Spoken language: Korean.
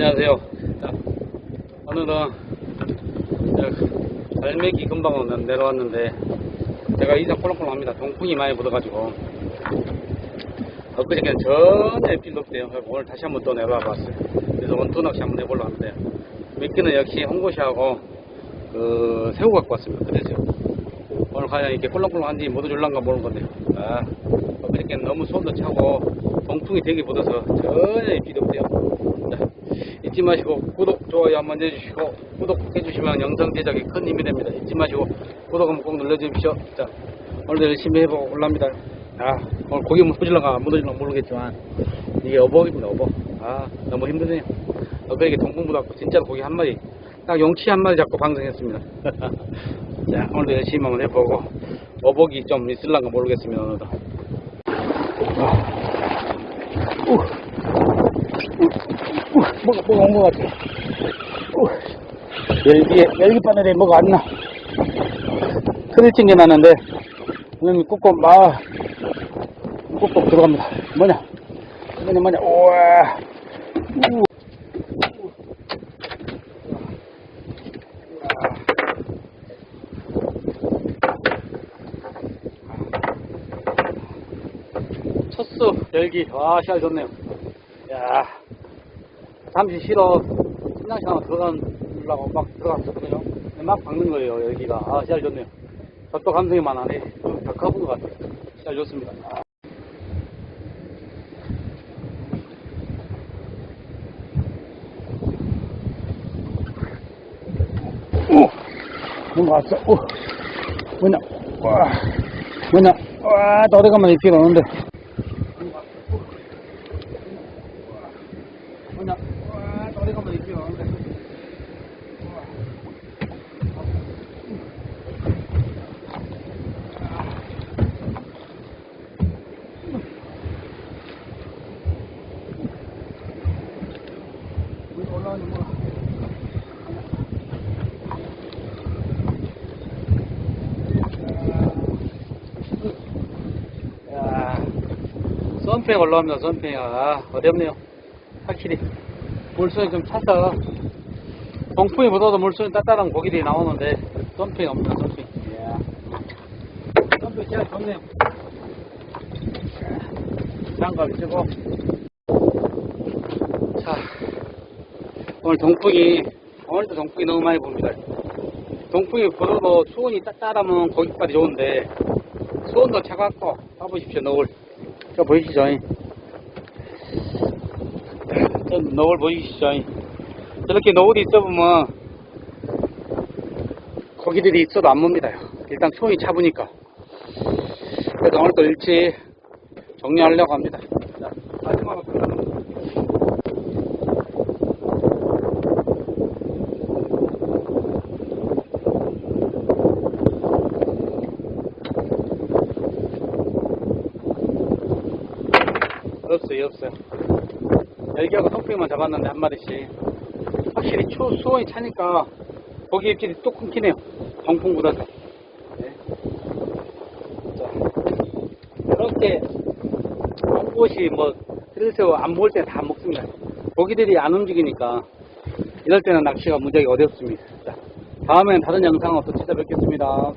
안녕하세요. 자, 오늘은 저 갈매기 금방으로 내려왔는데 제가 이자 콜록콜록합니다. 동풍이 많이 불어가지고 엊그저께는 전혀 필요 없대요. 오늘 다시 한번 또 내려와 봤어요. 그래서 원투 낚시 한번 해보려고 하는데 미끼는 역시 홍고시하고 그 새우 갖고 왔습니다. 그래서 오늘 과연 이렇게 콜록콜록한지 못 줄란가 모르는 건데 아, 엊그저께는 너무 손도 차고 동풍이 되게 묻어서 전혀 필요 없대요. 자, 잊지 마시고 구독, 좋아요 한번 해주시고 구독해주시면 영상 제작에 큰 힘이 됩니다. 잊지 마시고 구독 한번 꼭 눌러주십시오. 자, 오늘도 열심히 해보고 올랍니다. 아, 오늘 고기 안 묻어질랑가 모르겠지만 이게 어복입니다, 어복. 아, 너무 힘드네요. 어그에게 동풍 묻었고 진짜 고기 한 마리, 딱 용치 한 마리 잡고 방송했습니다. 자, 오늘도 열심히 한번 해보고 어복이 좀 있을랑가 모르겠습니다, 오늘도. 아. 뭐가, 뭐가 온 것 같아. 우, 열기에, 열기 바늘에 뭐가 안 나. 큰일 찡게 났는데, 오늘 꾹꾹, 막, 꾹꾹 들어갑니다. 뭐냐? 뭐냐, 뭐냐, 우와. 우. 첫수 열기, 와, 시야 좋네요. 야, 잠시 쉬러 신랑시장 들어가려고 막 들어갔었거든요. 막 박는 거예요, 여기가. 아, 시야 좋네요. 저도 감성이 많아네. 다 커본 것 같아요. 시야 좋습니다. 뭔가 왔어. 오! 뭐냐? 와! 뭐냐? 와, 또 오래간만에 입질 오는데. 뭐냐? 와, 또 오래간만에 입질 오는데. 올라오니 뭐. 야, 썬팽 올라옵니다, 썬팽. 아, 어렵네요. 확실히. 물선이 좀 차서, 동풍이 묻어도 물선이 따따란 고기들이 나오는데, 없다, 썬팽. 이야. 썬팽 진짜 좋네요. 장갑 쓰고. 자, 오늘 동풍이, 오늘도 동풍이 너무 많이 봅니다. 동풍이 불어도 수온이 따뜻하면 고기빨이 좋은데, 수온도 차갑고 봐보십시오 노을 저 보이시죠? 저 노을 보이시죠? 저렇게 노을이 있어보면 고기들이 있어도 안 뭅니다. 일단 수온이 차보니까. 그래서 오늘도 일찍 정리하려고 합니다. 자, 마지막으로 끝납니다. 없어요. 열기하고 통풍만 잡았는데 한 마리씩. 확실히 추, 수온이 차니까 고기 입질이 또 끊기네요. 동풍보다도. 네. 자, 이렇게 꽃이 뭐, 그래서 안볼때다 먹습니다. 고기들이 안 움직이니까 이럴 때는 낚시가 무지하게 어렵습니다. 자, 다음엔 다른 영상으로 또 찾아뵙겠습니다.